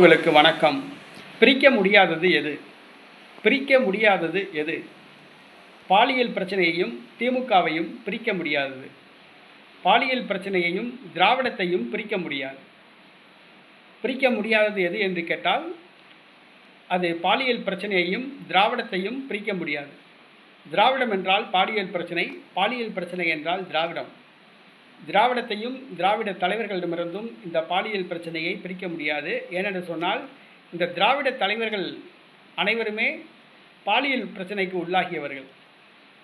உங்களுக்கு வணக்கம். பிரிக்க முடியாதது எது? பிரிக்க முடியாதது எது? பாலியல் பிரச்சனையையும் திமுகவையும் பிரிக்க முடியாதது பாலியல் பிரச்சனையையும் திராவிடத்தையும் பிரிக்க முடியாது. பிரிக்க முடியாதது எது என்று கேட்டால் அது பாலியல் பிரச்சனையையும் திராவிடத்தையும் பிரிக்க முடியாது. திராவிடம் என்றால் பாலியல் பிரச்சனை பாலியல் பிரச்சனை என்றால் திராவிடம். திராவிடத்தையும் திராவிட தலைவர்களிடமிருந்தும் இந்த பாலியல் பிரச்சனையை பிரிக்க முடியாது. ஏனென்று சொன்னால் இந்த திராவிட தலைவர்கள் அனைவருமே பாலியல் பிரச்சனைக்கு உள்ளாகியவர்கள்.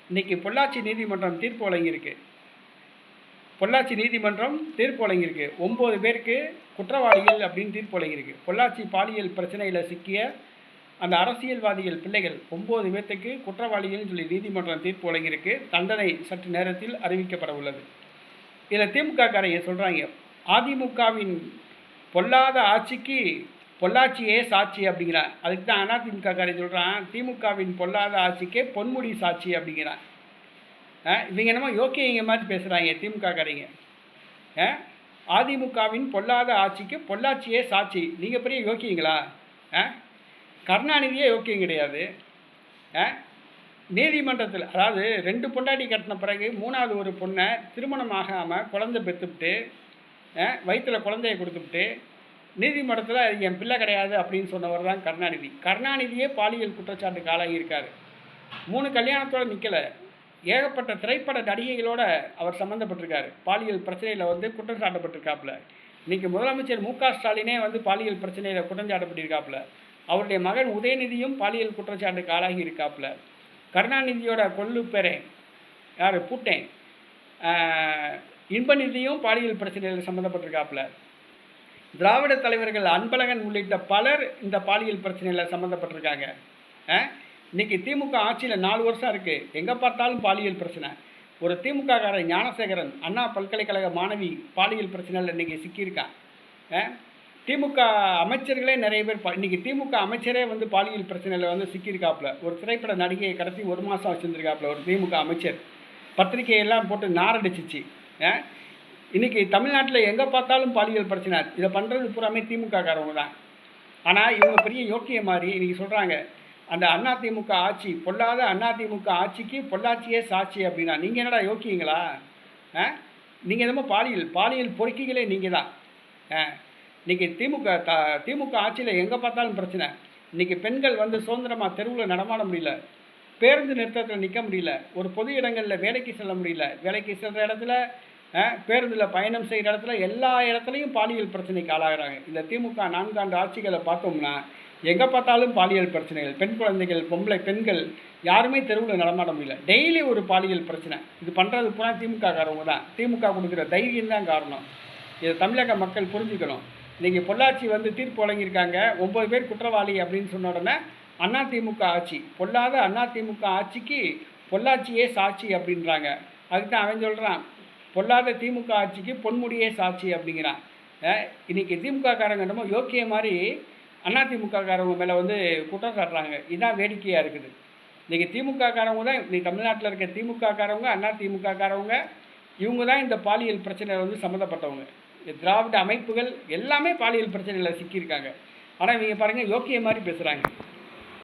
இன்னைக்கு பொள்ளாச்சி நீதிமன்றம் தீர்ப்பு வழங்கியிருக்கு. பொள்ளாச்சி நீதிமன்றம் தீர்ப்பு வழங்கியிருக்கு. ஒம்பது பேருக்கு குற்றவாளிகள் அப்படின்னு தீர்ப்பு வழங்கியிருக்கு. பொள்ளாச்சி பாலியல் பிரச்சனையில் சிக்கிய அந்த அரசியல்வாதிகள் பிள்ளைகள் ஒம்பது பேர்த்துக்கு குற்றவாளிகள்னு சொல்லி நீதிமன்றம் தீர்ப்பு வழங்கியிருக்கு. தண்டனை சற்று நேரத்தில் அறிவிக்கப்பட உள்ளது. இதில் திமுக காரங்க சொல்கிறாங்க அதிமுகவின் பொல்லாத ஆட்சிக்கு பொள்ளாச்சியே சாட்சி அப்படிங்கிறான் அதுக்கு தான் அதிமுக காரன் சொல்கிறான் திமுகவின் பொல்லாத ஆட்சிக்கே பொன்முடி சாட்சி அப்படிங்கிறான் ஆ, இவங்க என்னமோ யோக்கியங்க மாதிரி பேசுகிறாங்க திமுக காரங்க ஆ, அதிமுகவின் பொல்லாத ஆட்சிக்கு பொள்ளாச்சியே சாட்சி நீங்கள் பெரிய யோக்கியங்களா? ஆ கருணாநிதியே யோக்கியம் கிடையாது. ஆ நீதிமன்றத்தில் அதாவது ரெண்டு பொண்டாட்டி கட்டின பிறகு மூணாவது ஒரு பொண்ணை திருமணம் ஆகாமல் குழந்தை பெற்றுவிட்டு வயிற்றில் குழந்தைய கொடுத்துவிட்டு நீதிமன்றத்தில் அது என் பிள்ளை கிடையாது அப்படின்னு சொன்னவர் தான் கருணாநிதி. கருணாநிதியே பாலியல் குற்றச்சாட்டுக்கு ஆளாகி மூணு கல்யாணத்தோடு நிற்கலை ஏகப்பட்ட திரைப்பட நடிகைகளோட அவர் சம்மந்தப்பட்டிருக்காரு பாலியல் பிரச்சனையில் வந்து குற்றம் சாட்டப்பட்டிருக்காப்புல. இன்றைக்கி முதலமைச்சர் மு க ஸ்டாலினே வந்து பாலியல் பிரச்சனையில் குற்றம் சாட்டப்பட்டிருக்காப்புல. அவருடைய மகன் உதயநிதியும் பாலியல் குற்றச்சாட்டுக்கு ஆளாகி இருக்காப்புல. கருணாநிதியோட கொள்ளு பெறேன் யார்? பூட்டேன். இன்பநிதியும் பாலியல் பிரச்சனையில் சம்மந்தப்பட்டிருக்காப்புல திராவிட தலைவர்கள் அன்பழகன் உள்ளிட்ட பலர் இந்த பாலியல் பிரச்சனையில் சம்மந்தப்பட்டிருக்காங்க இன்றைக்கி இன்னைக்கு திமுக ஆட்சியில் நாலு வருஷம் இருக்குது எங்கே பார்த்தாலும் பாலியல் பிரச்சனை. ஒரு திமுககாரன் ஞானசேகரன் அண்ணா பல்கலைக்கழக மாணவி பாலியல் பிரச்சனையில் இன்றைக்கி சிக்கியிருக்கான். திமுக அமைச்சர்களே நிறைய பேர் இன்றைக்கி திமுக அமைச்சரே வந்து பாலியல் பிரச்சனையில் வந்து சிக்கியிருக்காப்புல. ஒரு திரைப்பட நடிகையை கடத்தி ஒரு மாதம் வச்சுருந்துருக்காப்புல ஒரு திமுக அமைச்சர். பத்திரிகையெல்லாம் போட்டு நாரடிச்சிச்சு. இன்றைக்கி இன்னைக்கு தமிழ்நாட்டில் எங்கே பார்த்தாலும் பாலியல் பிரச்சனை. இதை பண்ணுறது பூராமே திமுகக்காரவங்க தான். ஆனால் இவங்க பெரிய யோக்கிய மாதிரி இன்றைக்கி சொல்கிறாங்க அந்த அதிமுக ஆட்சி பொல்லாத அதிமுக ஆட்சிக்கு பொள்ளாச்சியே சாட்சி அப்படின்னா நீங்கள் என்னடா யோக்கியங்களா? ஆ? நீங்கள் என்னமோ பாலியல் பாலியல் பொறுக்கிகளே நீங்கள் தான் இன்றைக்கி திமுக த திமுக ஆட்சியில் எங்கே பார்த்தாலும் பிரச்சனை. இன்னைக்கு பெண்கள் வந்து சுதந்திரமாக தெருவில் நடமாட முடியல. பேருந்து நிறுத்தத்தில் நிற்க முடியல. ஒரு பொது இடங்களில் வேலைக்கு செல்ல முடியல. வேலைக்கு செல்கிற இடத்துல பேருந்தில் பயணம் செய்கிற இடத்துல எல்லா இடத்துலையும் பாலியல் பிரச்சனைக்கு ஆளாகிறாங்க. இந்த திமுக நான்காண்டு ஆட்சிகளை பார்த்தோம்னா எங்கே பார்த்தாலும் பாலியல் பிரச்சனைகள். பெண் குழந்தைகள் பொம்பளை பெண்கள் யாருமே தெருவில் நடமாட முடியல. டெய்லி ஒரு பாலியல் பிரச்சனை. இது பண்ணுறது பூரா திமுக காரவங்க தான். திமுக கொடுக்குற தைரியம் தான் காரணம். இதை தமிழக மக்கள் புரிஞ்சுக்கணும். இன்றைக்கி பொள்ளாச்சி வந்து தீர்ப்பு வழங்கியிருக்காங்க. ஒம்பது பேர் குற்றவாளி அப்படின்னு சொன்ன உடனே அண்ணா திமுக ஆட்சி. பொல்லாத அண்ணா திமுக ஆட்சிக்கு பொள்ளாச்சியே சாட்சி அப்படின்றாங்க. அதுக்கு தான் அவன் சொல்கிறான் பொல்லாத திமுக ஆட்சிக்கு பொன்முடியே சாட்சி அப்படிங்கிறான். இன்றைக்கி இன்னைக்கு திமுக காரங்க என்னமோ யோக்கிய மாதிரி அண்ணா திமுக காரவங்க மேலே வந்து குற்றம் சாட்டுறாங்க. இதுதான் வேடிக்கையாக இருக்குது. இன்றைக்கி திமுக காரவங்க தான் இன்றைக்கி தமிழ்நாட்டில் இருக்க திமுக காரவங்க அண்ணா காரவங்க இவங்க தான் இந்த பாலியல் பிரச்சனையில் வந்து சம்மந்தப்பட்டவங்க. திராவிட அமைப்புகள் எல்லாமே பாலியல் பிரச்சனையில் சிக்கியிருக்காங்க. ஆனால் இவங்க பாருங்கள் யோக்கிய மாதிரி பேசுகிறாங்க